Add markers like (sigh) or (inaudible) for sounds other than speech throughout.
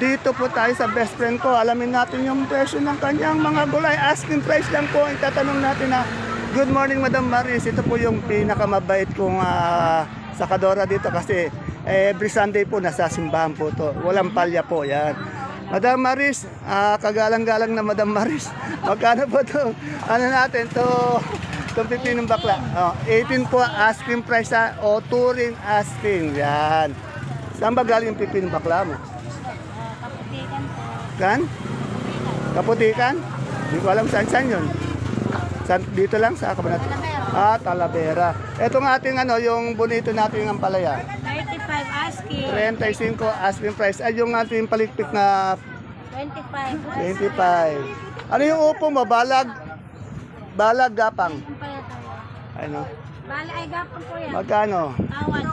Dito po tayo sa best friend ko. Alamin natin yung presyo ng kanyang mga gulay. Asking price lang po. Itatanong natin na, Good morning, Madam Maris. Ito po yung pinakamabait kong ah, sakadora dito kasi every Sunday po nasa simbahan po to. Walang palya po. Yan. Madam Maris, ah, kagalang-galang na Madam Maris. (laughs) Magkano po to? Ano natin to? Itong pipinong bakla. Oh, 18 po asking price ha, o touring asking. Yan. Saan ba galing pipinong bakla mo? Kan? Kaputikan? Hindi ko alam saan saan yun. San, dito lang sa Cabanat. Ah, Talavera. Ito nga ating ano, yung bonito natin ang palaya. 35 asking. 35 asking price. Ay, yung ating palikpik na 25. 25. Ano yung upo mo? Balag? Balag gapang. Ano? Bali ay gapon po yan. Magkano? Tawad.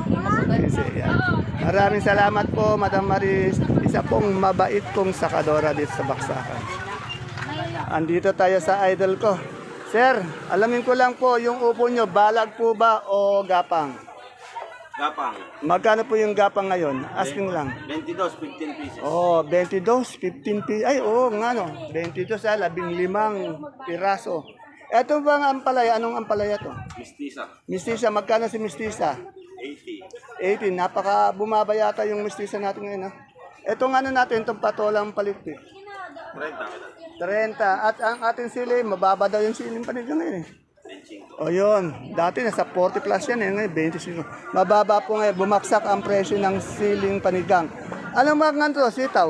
Maraming salamat po, Madam Maris. Isa pong mabait kong sakadora dito sa Baksakan. Andito tayo sa idol ko. Sir, alamin ko lang po, yung upo nyo, balag po ba o gapang? Gapang, Magkano po yung gapang ngayon? Asking lang. 22, 15 pieces. Oh, 22, 15 pi. Ay, oo, nga no. 22 sa 15 piraso. Ito bang ampalaya? Anong ampalaya to? Mistisa, Mistisa, magkano si Mistisa? 80. 18, napaka bumaba yata yung mistisa natin ngayon. Ha? Itong ano natin, itong patolang palikpik. 30. 30. At ang ating sili, mababa daw yung siling panigang ngayon. Eh. O yun, dati nasa 40 plus yan eh, ngayon 25. Mababa po ngayon, bumaksak ang presyo ng siling panigang. Anong mga nga to, sitaw?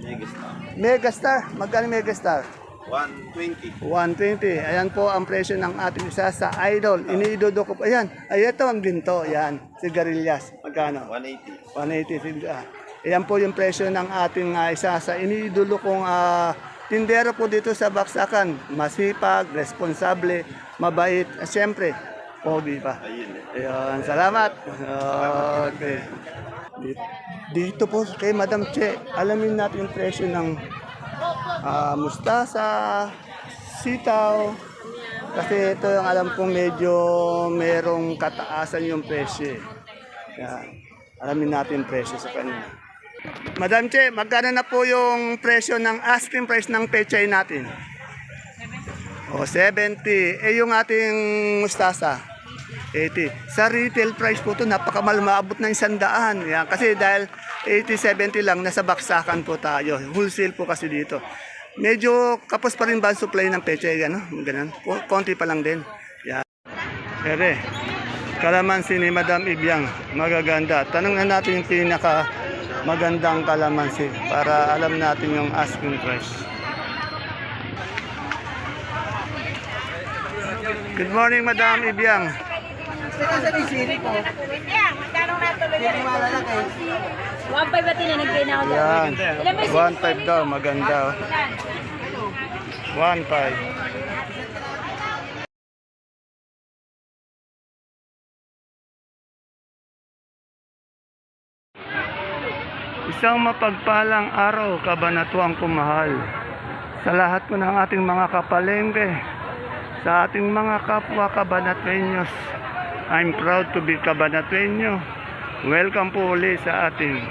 Megastar. Megastar, magkano Megastar? 120. 120. Ayan po ang presyo ng ating isa sa idol. Iniidodo ko po. Ayan, ay ito ang ginto. Ayan, sigarilyas. Magkano? 180. 180. Sig- ah. Ayan po yung presyo ng ating ah, isa sa iniidolo kong ah, tindero po dito sa Baksakan. Masipag, responsable, mabait. At siyempre, pogi pa. Ayun. Ayan, salamat. Okay. Dito po kay Madam Che, alamin natin yung presyo ng ah, mustasa, sitaw. Kasi ito yung alam kong medyo merong kataasan yung presyo. eh. Kaya alamin natin presyo sa kanya. Madam Che, magkano na po yung presyo ng asking price ng pechay natin? O, 70. Eh, yung ating mustasa? 80. Sa retail price po to napakamahal, maabot ng isandaan. Yan. Kasi dahil 80-70 lang, nasa baksakan po tayo. Wholesale po kasi dito. Medyo kapos pa rin ba ang supply ng peche? Ano? Ganun. Ko- Konti pa lang din. Yan. Ere, kalamansi ni Madam Ibiang. Magaganda. Tanong na natin yung pinaka magandang kalamansi para alam natin yung asking price. Good morning, Madam Ibiang. One five ba't nagbigay na ako Yan. Ilan ba yung 1.5 daw, maganda. oh. 1.5. Isang mapagpalang araw, kabanatuang kumahal. Sa lahat po ng ating mga kapalengke, sa ating mga kapwa kabanatuenyos, I'm proud to be kabanatuenyo. Welcome po uli sa ating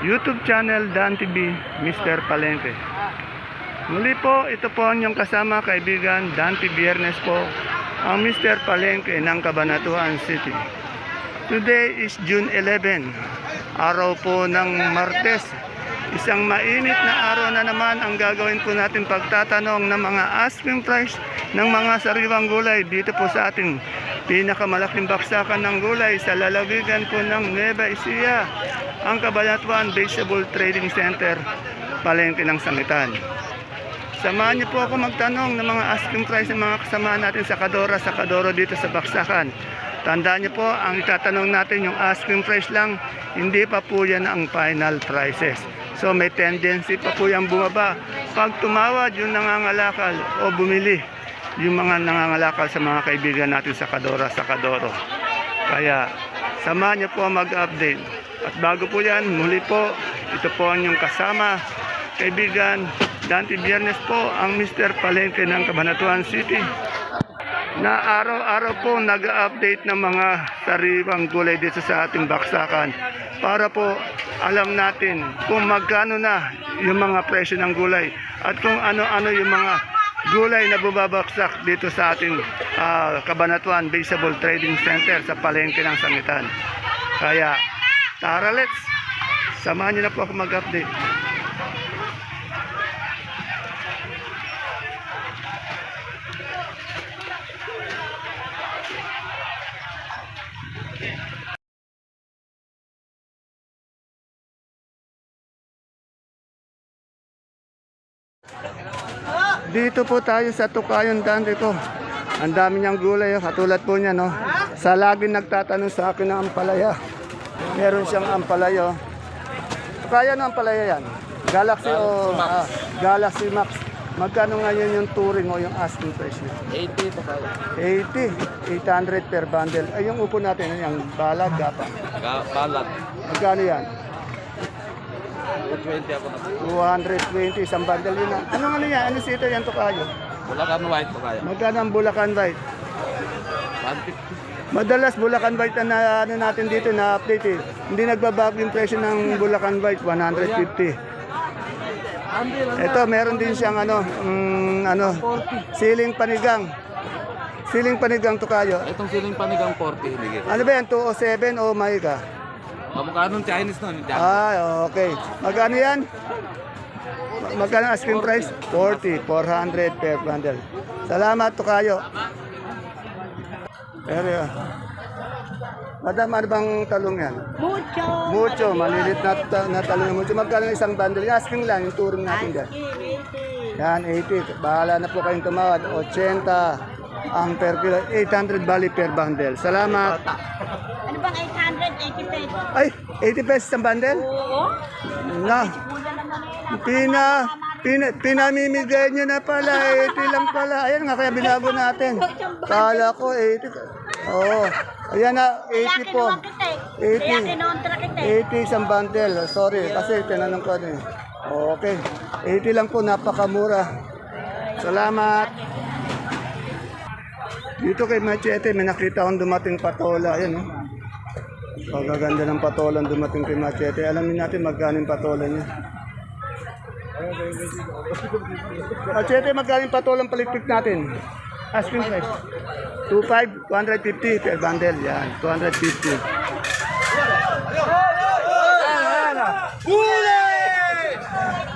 YouTube channel Dan TV, Mr. Palengke. Muli po, ito po ang inyong kasama kaibigan Dante Biernes po, ang Mr. Palengke ng Cabanatuan City. Today is June 11, araw po ng Martes. Isang mainit na araw na naman ang gagawin po natin pagtatanong ng mga asking price ng mga sariwang gulay dito po sa ating pinakamalaking baksakan ng gulay sa lalawigan po ng Nueva Ecija, ang Cabanatuan Vegetable Trading Center, palengke ng Sangitan. Samahan niyo po ako magtanong ng mga asking price ng mga kasama natin sa Kadora, sa Kadoro dito sa Baksakan. Tandaan niyo po, ang itatanong natin yung asking price lang, hindi pa po yan ang final prices. So may tendency pa po yung bumaba. Pag tumawad yung nangangalakal o bumili, yung mga nangangalakal sa mga kaibigan natin sa Kadora, sa Kadoro. Kaya samahan niyo po mag-update. At bago po yan, muli po, ito po ang inyong kasama, kaibigan, Dante Biernes po, ang Mr. Palengke ng Cabanatuan City na araw-araw po nag-update ng mga sariwang gulay dito sa ating baksakan para po alam natin kung magkano na yung mga presyo ng gulay at kung ano-ano yung mga gulay na bubabaksak dito sa ating ah, Kabanatuan Vegetable Trading Center sa palengke ng Sangitan. Kaya, tara let's! Samahan niyo na po ako mag-update. Dito po tayo sa Tukayon Dan dito. Ang dami niyang gulay, oh. katulad po niya, no? Sa lagi nagtatanong sa akin ng ampalaya. Meron siyang ampalaya. oh. Kaya ng ampalaya yan? Galaxy o ah, Galaxy Max. Magkano ngayon yung touring o yung asking price niya? 80 pa tayo. 80, 800 per bundle. Ay, yung upo natin, yung balag, gapa. Balat. Magkano yan? 220 ako na. 220, isang bundle yun. ah. Anong ano yan? Ano sito yan to kayo? Bulacan white pa kaya. Magkano ang Bulacan White? 150. Madalas Bulacan White ang na, ano natin dito na update eh. Hindi nagbabago yung presyo ng Bulacan White, 150. Ito, meron din siyang ano, mm, ano, siling panigang. Siling panigang to kayo. Itong siling panigang 40 higit. Ano ba yan, 207 o may ka? Kamukha nung Chinese nun. Ah, okay. Magkano yan? Ma- Magkano ang asking price? 40, 400 per bundle. Salamat to kayo. Pero, ah. Madam, ano bang talong yan? Mucho. Mucho, malilit na, ta- na talong ng mucho. Magkano isang bundle? Yung asking lang, yung turing natin dyan. Yan, 80. Bahala na po kayong tumawad. 80 ang per kilo. 800 bali per bundle. Salamat. Ano bang 880 pesos? Ay, 80 pesos ang bundle? Oo. Na, eh. pina, pina, pinamimigay nyo na pala. 80 lang pala. Ayan nga, kaya binago natin. (laughs) Kala ko 80. Oo. Ayan na, 80 po. Kaya 80. kinontra kita eh. 80 isang bundle. Sorry, kasi tinanong ko ano eh. Okay. 80 lang po, napakamura. Salamat. Dito kay Machete, may nakita akong dumating patola. Ayan, oh. Pagaganda ng patola ang dumating kay Machete. Alamin natin magkano yung patola niya. Machete, magkano yung patola ang palitpik natin? Asking price. 25, 250 per bundle. Yan, 250.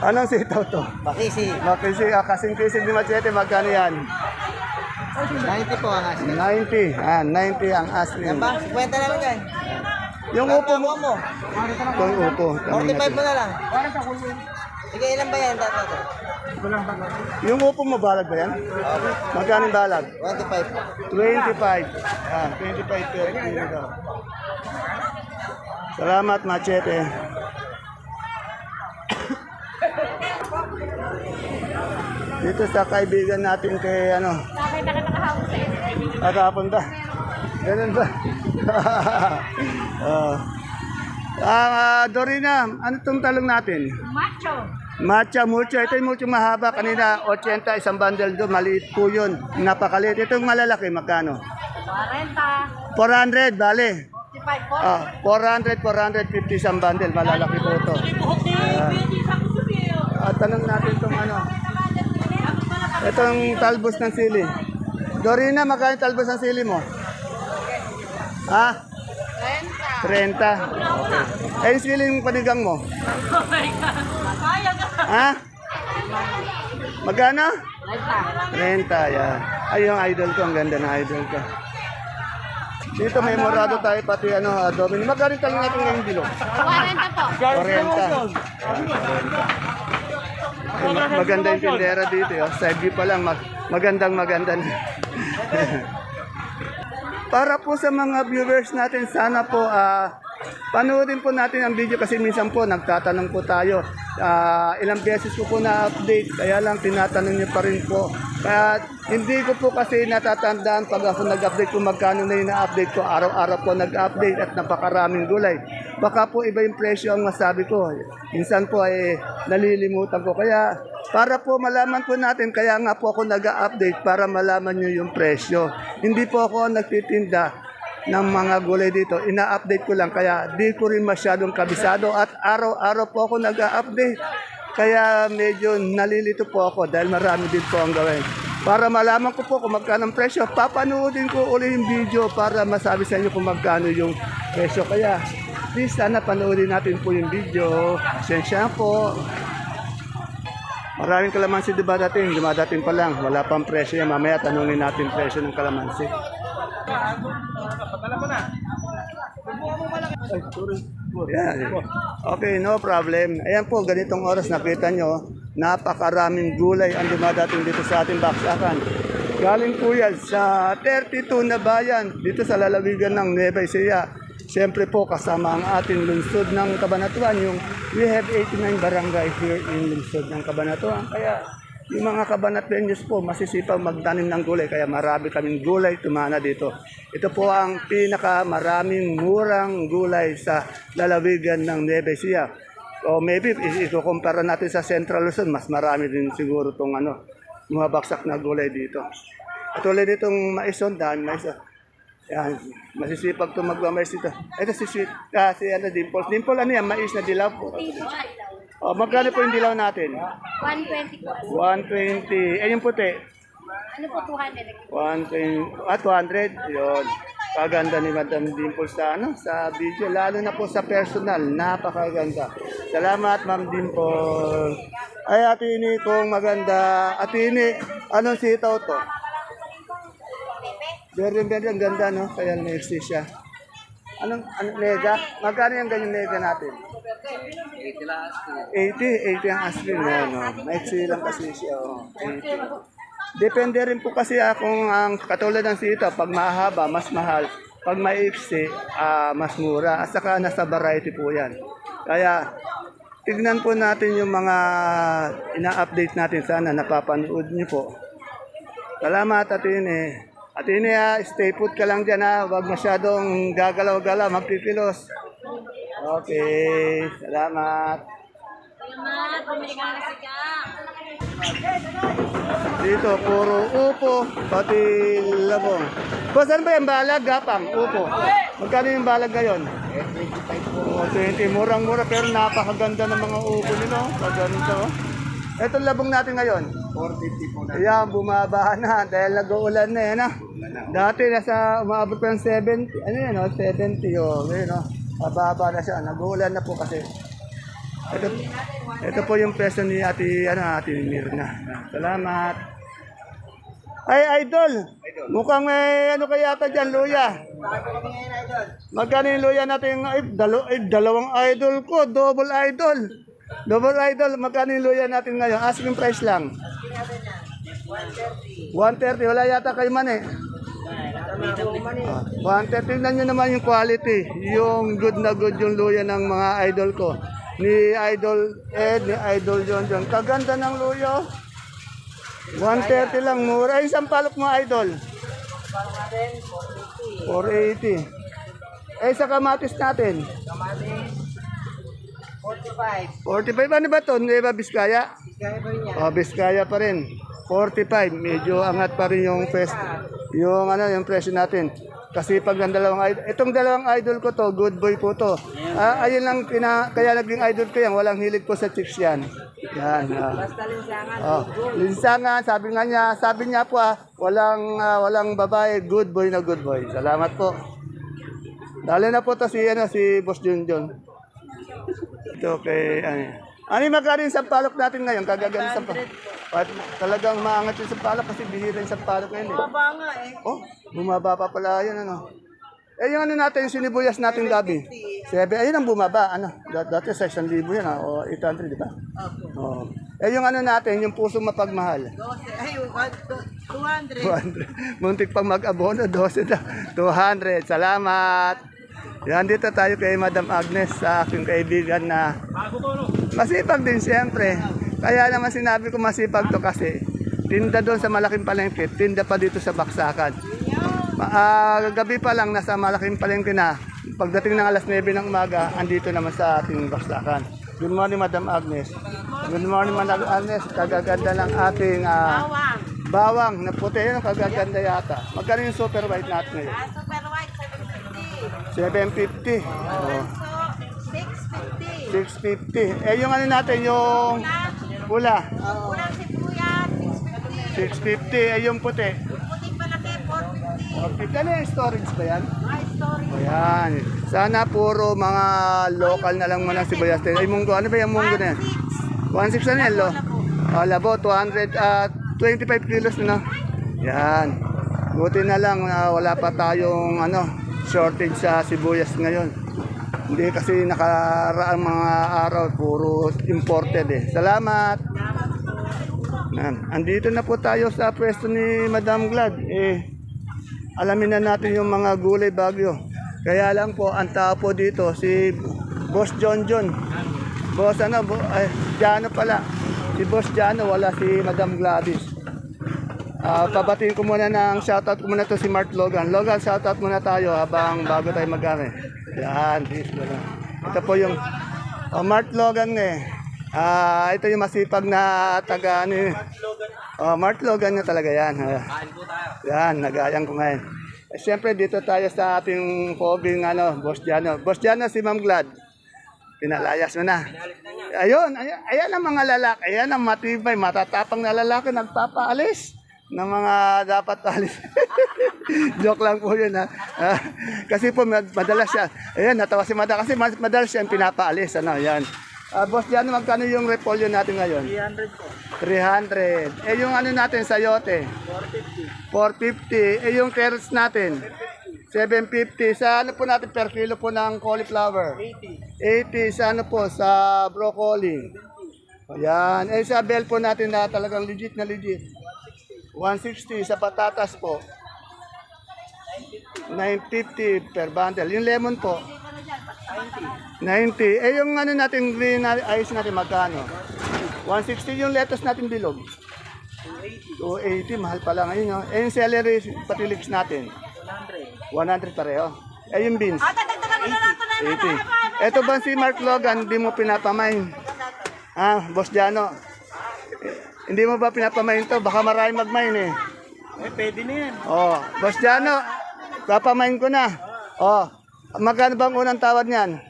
Anong sitaw to? Pakisi. Makisi, ah, kasing kisig ni Machete, magkano yan? 90 po ang asking. 90. Ah, 90 ang asking. Ba? 50 na lang yan. Yung upo mo. Mo. Ito yung upo. Tanong 45 natin. mo na lang. Sige, ilan ba yan? Tato. Yung upo mo, balag ba yan? Magkano yung balag? 25. 25. Ah, 25 per kilo daw. Salamat, Machete. Dito sa kaibigan natin kay ano, Bakit na kita kahapon sa at kapunta. Ganun ba? (laughs) Ah. Ah, Dorina, ano itong talong natin? Macho. Matcha mucho. Ito yung mucho mahaba. Kanina, 80 isang bundle doon. Maliit po yun. Napakaliit. Itong malalaki, magkano? 40. 400, bale. 55 po. Ah, 400, 450 isang bundle. Malalaki po ito. At tanong natin itong ano. Itong talbos ng sili. Dorina, magkano yung talbos ng sili mo? Ha? 30. 30. Okay. Eh, sili yung panigang mo? Ha? Magkano? 30, yan. Ay, yung idol ko. Ang ganda ng idol ko. Dito may morado tayo pati ano, adobe. Magkano yung talong natin ngayong bilog? 40 po. 40. Ay, ma- maganda yung tindera dito. Oh. View pa lang, mag- magandang maganda. (laughs) Para po sa mga viewers natin, sana po ah panoodin po natin ang video kasi minsan po nagtatanong po tayo. Ah, ilang beses ko po na-update, kaya lang tinatanong niyo pa rin po. Kaya hindi ko po kasi natatandaan pag ako nag-update kung magkano na yung na-update ko. Araw-araw po nag-update at napakaraming gulay. Baka po iba yung presyo ang masabi ko. Minsan po ay nalilimutan ko. Kaya para po malaman po natin, kaya nga po ako nag-update para malaman nyo yung presyo. Hindi po ako nagtitinda ng mga gulay dito. Ina-update ko lang kaya di ko rin masyadong kabisado at araw-araw po ako nag-update. Kaya medyo nalilito po ako dahil marami din po ang gawin. Para malaman ko po kung magkano ang presyo, papanoodin ko uli yung video para masabi sa inyo kung magkano yung presyo. Kaya please sana panoodin natin po yung video. Pasensya po. Maraming kalamansi dumadating, dumadating pa lang. Wala pang presyo yan. Mamaya tanungin natin presyo ng kalamansi. Yan. Okay, no problem. Ayan po, ganitong oras nakita nyo, napakaraming gulay ang dumadating dito sa ating baksakan. Galing po yan sa 32 na bayan dito sa lalawigan ng Nueva Ecija. Siyempre po kasama ang ating lungsod ng Cabanatuan, yung we have 89 barangay here in lungsod ng Cabanatuan. Kaya yung mga kabanatlenyos po, masisipag magtanim ng gulay, kaya marami kaming gulay tumana dito. Ito po ang pinaka maraming murang gulay sa lalawigan ng Nueva Ecija. O maybe, ikukumpara natin sa Central Luzon, mas marami din siguro itong ano, mga baksak na gulay dito. At ulit itong maison, dahil maison. Yan, masisipag itong magmamais dito. Ito si Sweet, ah, si ano, Dimple. Dimple, ano yan, mais na dilaw po. O, magkano po yung dilaw natin? 120 po. 120. Eh, yung puti. Ano po 200? 120. Ah, 200. Yun. Kaganda ni Madam Dimple sa, ano, sa video. Lalo na po sa personal. Napakaganda. Salamat, Ma'am Dimple. Ay, Ate Ini, kung maganda. Ate Ini, anong sitaw to? Very, very ang ganda, no? Kaya may siya. Anong, anong nega? Magkano yung ganyan nega natin? 80, 80 ang aspirin. No, no. Maiksi lang kasi siya. Oh. 80. Depende rin po kasi ah, kung ang katulad ng sito, pag mahaba, mas mahal. Pag maiksi, ah, mas mura. At saka nasa variety po yan. Kaya, tignan po natin yung mga ina-update natin. Sana napapanood niyo po. Salamat, Atine. Atine, ah, stay put ka lang dyan ha. Huwag masyadong gagalaw-galaw, magpipilos. Okay, salamat. Salamat, bumili ka na Dito, puro upo, pati labong. Boss, ano ba yung balag? Gapang, upo. Magkano yung balag ngayon? Oh, 20. Murang-mura pero napakaganda ng mga upo nila. oh. Maganda. oh. Ito labong natin ngayon. 450 po na. Ayan, bumaba na dahil nag-uulan na yan. ah. Dati nasa umabot pa ng 70. Ano yan, oh, 70. Oh, yun, oh. Mababa na siya. Nag-uulan na po kasi. Ito, ito po yung peso ni Ate, ano, Ate Mirna. Salamat. Ay, idol. Mukhang may ano kaya yata dyan, luya. Magkano yung luya natin? Ay, dalo, ay, dalawang idol ko. Double idol. Double idol. Magkano yung luya natin ngayon? Asking price lang. 130. 130. Wala yata kayo man eh. 130. Tingnan nyo naman yung quality. Yung good na good yung luya ng mga idol ko. Ni Idol Ed, ni Idol John John. Kaganda ng luya. oh. 130 lang mura. Ay, isang palok mo, Idol. 480. Eh, sa kamatis natin. 45. 45. Ano ba to? Nueva Vizcaya? Kaya ba niya? Oh, Vizcaya pa rin. 45. Medyo angat pa rin yung fest. Yung ano, yung presyo natin. Kasi pag ang dalawang idol, itong dalawang idol ko to, good boy po to. Ah, ayun lang, pina, kaya naging idol ko yan, walang hilig po sa chicks yan. Yan. ah. Basta linsangan. Oh, linsangan, sabi nga niya, sabi niya po ah, walang ah, walang babae, good boy na good boy. Salamat po. Dali na po to si ano si Boss Junjun. Ito kay ano. Ano yung magkano yung sampalok natin ngayon? Kagaganda sa At talagang maangat yung sampalok kasi bihira yung sampalok ngayon. Eh. Baba nga eh. Oh, bumaba pa pala yun ano. Eh yung ano natin, yung sinibuyas natin gabi. Sebe, ayun ang bumaba. Ano, dat- dati sa 1,000 yan, ah, o 800, di ba? Oh. Eh yung ano natin, yung pusong mapagmahal. 12. Ay, 200. 200. Muntik pang mag-abono, 12 na. 200. Salamat. Yan dito tayo kay Madam Agnes, sa aking kaibigan na masipag din siyempre. Kaya naman sinabi ko masipag to kasi tinda doon sa malaking palengke, tinda pa dito sa Baksakan. Ah, gabi pa lang nasa malaking palengke na. Pagdating ng alas 9 ng umaga, andito naman sa ating Baksakan. Good morning, Madam Agnes. Good morning, Madam Agnes. Kagaganda ng ating ah, Bawang. bawang na puti. Yun, ang kagaganda yata. Magkano yung super white natin ngayon? Ah, super 750. Oh, So, 650. 650. Eh, yung ano natin, yung pula. Sibuyas, 650. 650. Eh, yung puti. Puting malaki, 450. 450. Ano yung storage ba yan? My story. Ayan. Sana puro mga local na lang muna sibuyas. Ay, munggo. Ano ba yung munggo na yan? 1.6 na yan, lo? Oh, labo, 200, ah 25 kilos na. Yan. Buti na lang na wala pa tayong ano, shortage sa sibuyas ngayon. Hindi kasi nakaraang mga araw, puro imported eh. Salamat! Yan. Andito na po tayo sa pwesto ni Madam Glad. Eh, alamin na natin yung mga gulay bagyo. Kaya lang po, ang tao po dito, si Boss John John. Boss ano, bo, ay, Jano pala. Si Boss Jano, wala si Madam Gladys. Ah, pabatiin ko muna ng shoutout ko muna to si Mark Logan. Logan, shoutout muna tayo habang bago tayo magkami. Yan, please. wala. Ito po yung oh, Mark Logan eh. Ah, ito yung masipag na taga ano eh. Oh, Mark Logan na talaga yan. Ah. Yan, nagayang ko ngayon. Eh, Siyempre, dito tayo sa ating hobby ano, Boss Jano. Boss Jano, si Ma'am Glad. Pinalayas mo na. Ayun, ayan, ayan ang mga lalaki. Ayan ang matibay, matatapang na lalaki nagpapaalis ng mga dapat alis. (laughs) Joke lang po yun ha. Ah, kasi po mad- madalas siya. Ayan, natawa si Mada kasi madalas siya pinapaalis. Ano, yan. Ah, boss, Jano, magkano yung repolyo natin ngayon? 300 po. 300. Eh, yung ano natin, sayote? 450. 450. Eh, yung carrots natin? 750. Sa ano po natin per kilo po ng cauliflower? 80. 80. Sa ano po? Sa broccoli? Ayan. Eh, sa bell po natin na talagang legit na legit? 160. Sa patatas po? 950 per bundle. Yung lemon po? 90. Eh, yung ano natin, green ice natin, magkano? 160 yung lettuce natin bilog. 280, mahal pala ngayon. No? Eh, yung celery, pati leeks natin. 100 pareho. Eh, yung beans. 80. Ito ba si Mark Logan, hindi mo pinapamain? Ah, Boss Jano. Hindi mo ba pinapamain to? Baka marami magmain eh. Eh, pwede na yan. Oh, Boss Jano, papamain ko na. Oh, magkano bang unang tawad niyan?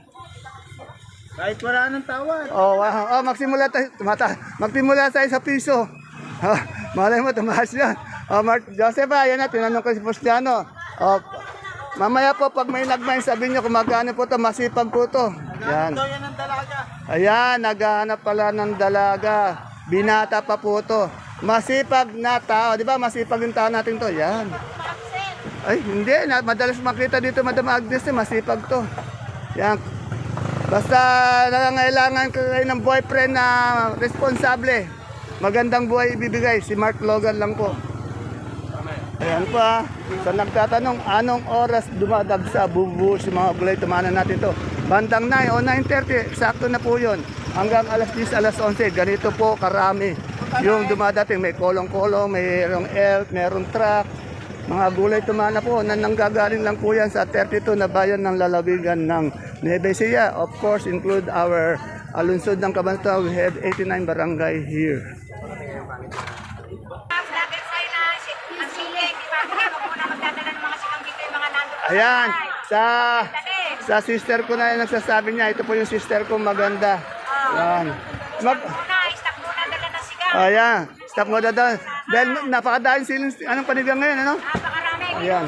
Kahit wala nang tawad. Oh, wow. oh magsimula tayo, mata, magsimula tayo sa piso. Ha, malay mo, tumaas yan. Oh, Mark, Joseph, ah, yan na, tinanong ko si Postiano. Oh, mamaya po, pag may nagmain, sabihin nyo kung magkano po to, masipag po to. Yan. Ayan, naghahanap pala ng dalaga. Binata pa po to. Masipag na tao. Di ba, masipag yung tao natin to. Yan. Ay, hindi. Madalas makita dito, Madam Agnes, eh, masipag to. Yan. Basta nangangailangan ka kayo ng boyfriend na responsable. Magandang buhay ibibigay. Si Mark Logan lang po. Ayan pa. Sa nagtatanong, anong oras dumadagsa, bubuhos yung mga gulay, tumanan natin to. Bandang 9 o 9.30, sakto na po yun. Hanggang alas 10, alas 11, ganito po karami. Yung dumadating, may kolong-kolong, mayroong elk, mayroong truck. Mga gulay tumana po, na nanggagaling lang po yan sa 32 na bayan ng lalawigan ng Nueva Ecija. Of course, include our alunsod ng Cabanatuan. We have 89 barangay here. Ayan, sa sa sister ko na yung nagsasabi niya, ito po yung sister ko maganda. Ayan. Mag, ayan, stop mo na doon. Dahil napakadahil siling, anong panigang ngayon, ano? Napakarami. Ayan.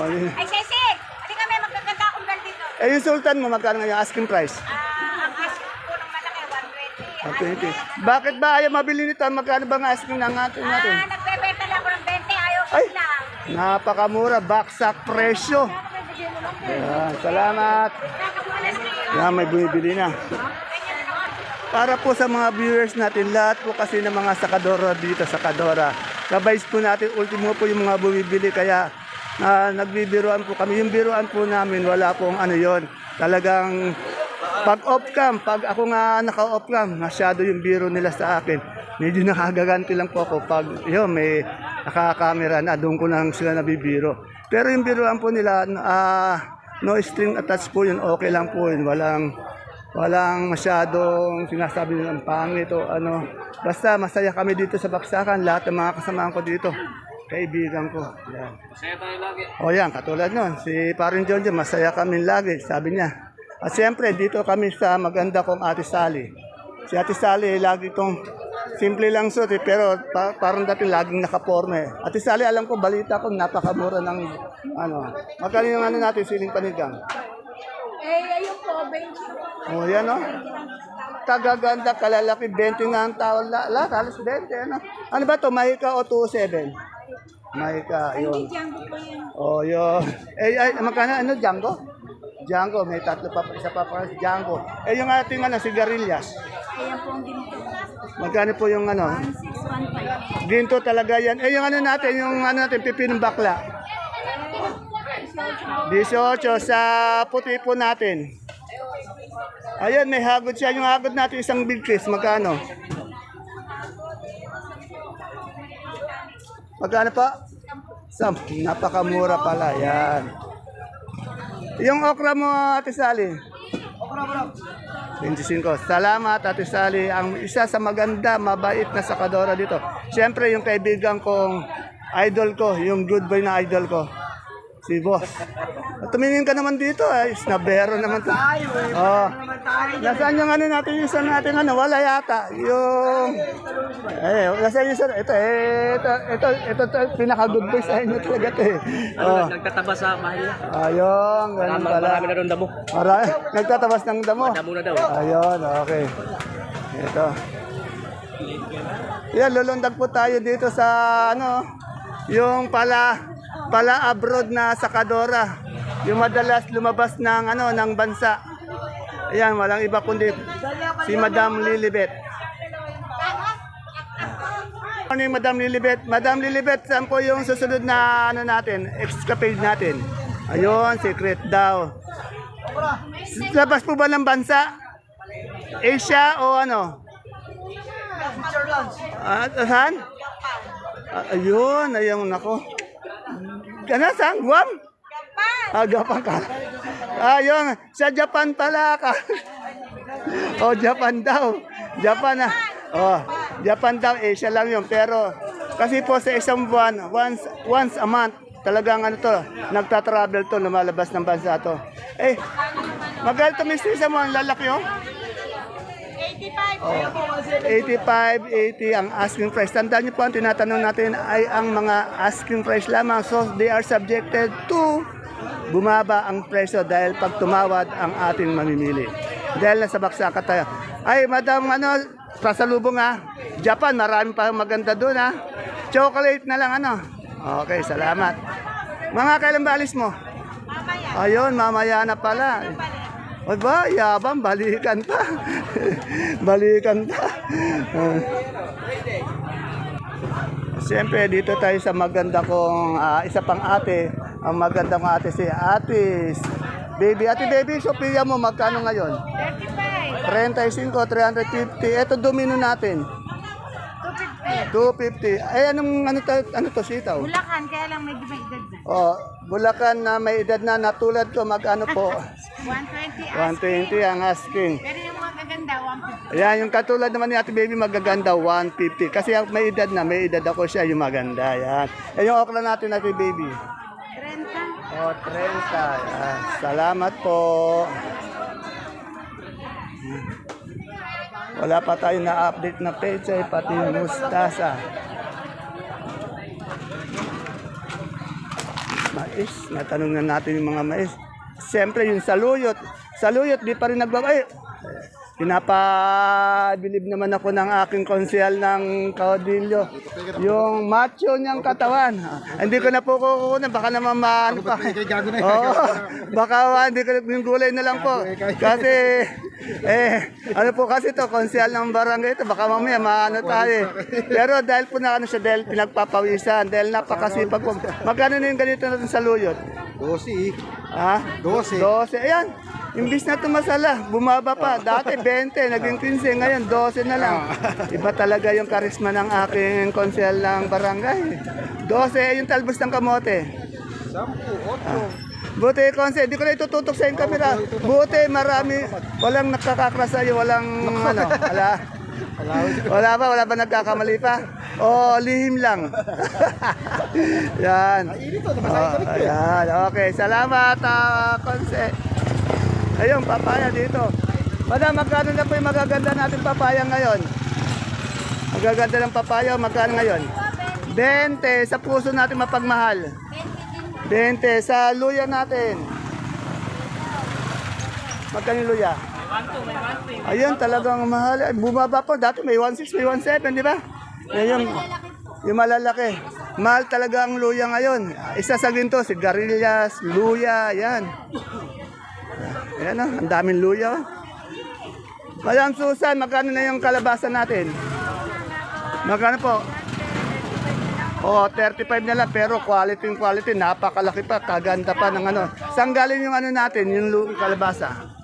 Ay, Sesi! Hindi kami magkaganda akong bel dito. Eh, yung sultan mo, magkano ngayon, asking price? Ah, ang ask ko ng malaki, 120. 120. Bakit ba ayaw mabili nito? Magkano ba ang asking ng atin natin? Ah, nagbebenta lang ako ng 20. Ayaw ko lang. Napakamura, baksak presyo. Ayan, salamat. Yan, may bumibili na. Para po sa mga viewers natin, lahat po kasi ng mga sakadora dito, sakadora. Kabays po natin, ultimo po yung mga bumibili, kaya ah, nagbibiruan po kami. Yung biruan po namin, wala pong ano yon. Talagang pag off cam, pag ako nga naka-off cam, masyado yung biro nila sa akin. Medyo (laughs) nakagaganti lang po ako pag yun, may nakakamera na, doon ko lang sila nabibiro. Pero yung biruan po nila, ah, no string attached po yun, okay lang po yun. Walang, walang masyadong sinasabi nilang pangit o ano. Basta masaya kami dito sa Baksakan, lahat ng mga kasamahan ko dito. kaibigan ko. Yan. Masaya tayo lagi. O yan, katulad nun, si Parin Jonjo, masaya kami lagi, sabi niya. At siyempre, dito kami sa maganda kong Ate Sally. Si Ate Sally, lagi kong simple lang suot eh, pero pa- parang dati laging nakaporme. Ate Sally, alam ko, balita ko, napakamura ng, ano, magkano yung ano natin, siling panigang? Eh, ayun po, 20. O yan o. Kagaganda, kalalaki, 20 nga ang tao. La, lahat, halos 20. Ano, ano ba to Mahika o 27? Mahika, yun. Django po yun. Oh, yun. Eh, ay, magkano, ano, Django? Django, may tatlo pa, isa pa pa, Django. Eh, yung ating, ano, sigarilyas. Ayan po ang ginto. Magkano po yung, ano? 1615. Ginto talaga yan. Eh, yung ano natin, yung, ano natin, pipinong bakla. 18 sa puti po natin. Ayun, may hagod siya. Yung hagod natin, isang big fish, magkano? Magkano pa? Sam, napakamura pala. Yan. Yung okra mo, Ate Sally? Okra bro. 25. Salamat, Ate Sally. Ang isa sa maganda, mabait na sakadora dito. Siyempre, yung kaibigan kong idol ko, yung good boy na idol ko. Si Boss. At tumingin ka naman dito, ay snabero naman to. Tayo. Oh. Nasaan yung ano natin, yung isa natin ano, wala yata. Yung, eh, nasaan yung isa, ito, eh, ito, ito, ito, ito, pinaka-good boy sa inyo talaga ito eh. Oh. Nagtataba sa mahal niya. Ayun, ganun pala. Marami na damo. Marami, (laughs) nagtatabas ng damo. Damo na daw. Ayun, okay. Ito. Yan, lulundag po tayo dito sa ano, yung pala pala abroad na sakadora. Yung madalas lumabas ng ano ng bansa. Ayan, walang iba kundi si Madam Lilibet. Ano yung Madam Lilibet? Madam Lilibet, saan po yung susunod na ano natin, escapade natin? Ayun, secret daw. Labas po ba ng bansa? Asia o ano? Ah, saan? Ah, ayun, ayun, nako. Ano, saan? Guam? Ah, Japan ka. Ayun, sa Japan pala ka. (laughs) oh, Japan daw. Japan ah. Oh, Japan daw, Asia lang yun. Pero, kasi po sa isang buwan, once, once a month, talagang ano to, nagta-travel to, lumalabas ng bansa to. Eh, magkano to. Isa mo, ang lalaki oh? 85. 85, 80 ang asking price. Tandaan niyo po, ang tinatanong natin ay ang mga asking price lamang. So, they are subjected to bumaba ang presyo dahil pag tumawad ang ating mamimili. Dahil nasa baksakan tayo. Ay, madam, ano, pasalubong ha. Japan, marami pa maganda doon ha. Chocolate na lang, ano. Okay, salamat. Mga kailan ba alis mo? Ayun, mamaya na pala. O ba, yabang, balikan pa. (laughs) balikan. Ah. Siyempre, dito tayo sa maganda kong ah, isa pang ate. Ang maganda kong ate si Atis. Baby, ate baby, Sophia mo, magkano ngayon? 35. 35, 350. Ito domino natin. 250. 250. Eh, anong, ano, to, ano to, sitaw? Bulacan, kaya lang may may na. Oh, Bulacan na may edad na natulad ko, magkano po? 120 120 ang asking. Pero yung mga gaganda, 150. Ayan, yung katulad naman ni Ate Baby, magaganda, 150. Kasi may edad na, may edad ako siya, yung maganda. Ayan. Eh, yung okra natin, Ate Baby. 30. O, 30. Ayan. Salamat po. Wala pa tayo na-update na pechay, pati yung mustasa. Mais, natanong na natin yung mga mais. Siyempre, yung saluyot. Saluyot, di pa rin nagbabay. Pinapabilib naman ako ng aking konsyal ng Caudillo. Yung macho niyang katawan. Hindi ko na po kukunan. Baka naman maano pa. Oo. Baka hindi ko yung gulay na lang po. Kasi, eh, ano po kasi to konsyal ng barangay ito. Baka mamaya maano tayo. eh. Pero dahil po na ano siya, dahil pinagpapawisan, dahil napakasipag po. Magkano na yung ganito natin sa luyot? 12. Ha? 12. 12. Ayan. Imbis na tumasala, bumaba pa. Dati 20, naging 15, ngayon 12 na lang. Iba talaga yung karisma ng aking konsel ng barangay. 12, yung talbos ng kamote. 10, 8. Buti konsel, di ko na itututok sa yung camera. Buti marami, walang nakakakras sa'yo, walang ano, wala. Wala ba? Wala ba nagkakamali pa? O lihim lang? (laughs) yan. Oh, ayan. Okay, salamat, ah, Konse. Ayun, papaya dito. Madam, magkano na po yung magaganda natin papaya ngayon? Magaganda ng papaya, magkano ngayon? 20 sa puso natin mapagmahal. 20 sa luya natin. Magkano luya? Ayun, talagang mahal. Bumaba po. Dati may 1.6, may 1.7, di ba? Yan yung, yung malalaki. Mahal talaga ang luya ngayon. Isa sa ginto, sigarilyas, luya, yan. Ayan na, ang daming luya. oh. Madam Susan, magkano na yung kalabasa natin? Magkano po? Oh, 35 na lang pero quality yung quality, napakalaki pa, kaganda pa ng ano. Saan galing yung ano natin, yung kalabasa?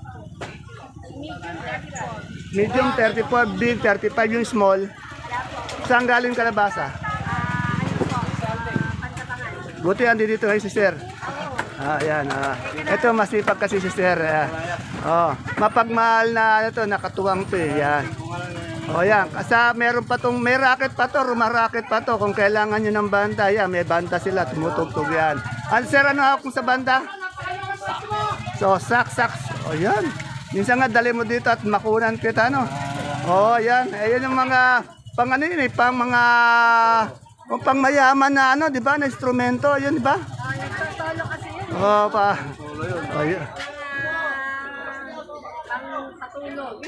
Medium 34, big 35 yung small. Saan galing kalabasa? Buti andi dito kay si Sir. Ah, yan. Ah. Ito masipag kasi si Sir. Ah. Oh, mapagmahal na ano to, nakatuwang to eh. Yan. O yan, sa meron pa tong may racket pa to, rumaracket pa to. Kung kailangan nyo ng banda, yan, may banda sila, tumutugtog yan. Sir, ano mo sa banda? So, sax, sax. O yan. Minsan nga, dali mo dito at makunan kita, no? O yan, ayun yung mga, pang ano yun eh, pang mga, kung pang mayaman na ano, di ba, na instrumento, yun, di ba? Oo, pa. Ayun.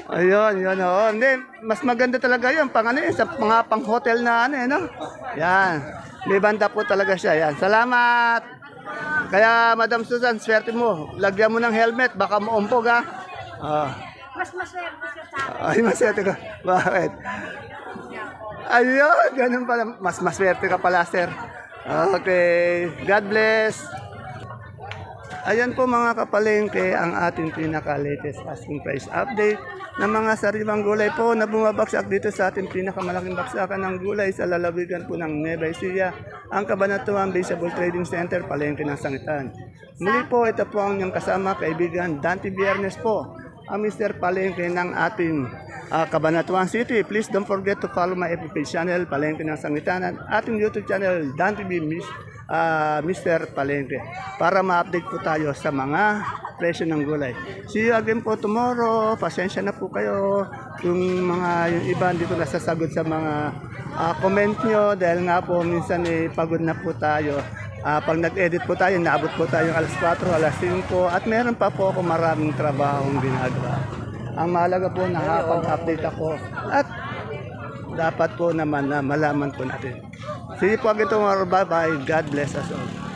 Ayun, yun, oo. Hindi, mas maganda talaga yun. Pang ano yun, sa mga pang hotel na ano, eh, no? Yan. May banda po talaga siya. Yan. Salamat! Kaya, Madam Susan, swerte mo. Lagyan mo ng helmet, baka maumpog, ha? Ah. Mas maswerte siya sa akin. Ay, maswerte ka. Bakit? Ayun, ganun pala. Mas maswerte ka pala, sir. Okay. God bless. Ayan po mga kapalengke ang ating pinaka-latest asking price update ng mga sariwang gulay po na bumabagsak dito sa ating pinakamalaking baksakan ng gulay sa lalawigan po ng Nueva Ecija, ang Kabanatuan Baseball Trading Center, Palengke ng Sangitan. Muli po, ito po ang inyong kasama, kaibigan Dante Biernes po, ang Mr. Palengke ng ating ah, Cabanatuan City. Please don't forget to follow my FB channel, Palengke ng Sangitan, at ating YouTube channel, Dante B. Miss, ah, Mr. Palengke, para ma-update po tayo sa mga presyo ng gulay. See you again po tomorrow. Pasensya na po kayo yung mga yung iba ko nasasagot sa mga ah, comment nyo dahil nga po minsan eh, pagod na po tayo. Ah, pag nag-edit po tayo, naabot po tayo alas 4, alas 5 at meron pa po ako maraming trabahong ginagawa. Ang mahalaga po nakapag-update ako at dapat po naman na malaman po natin. See you po again tomorrow. Bye-bye. God bless us all.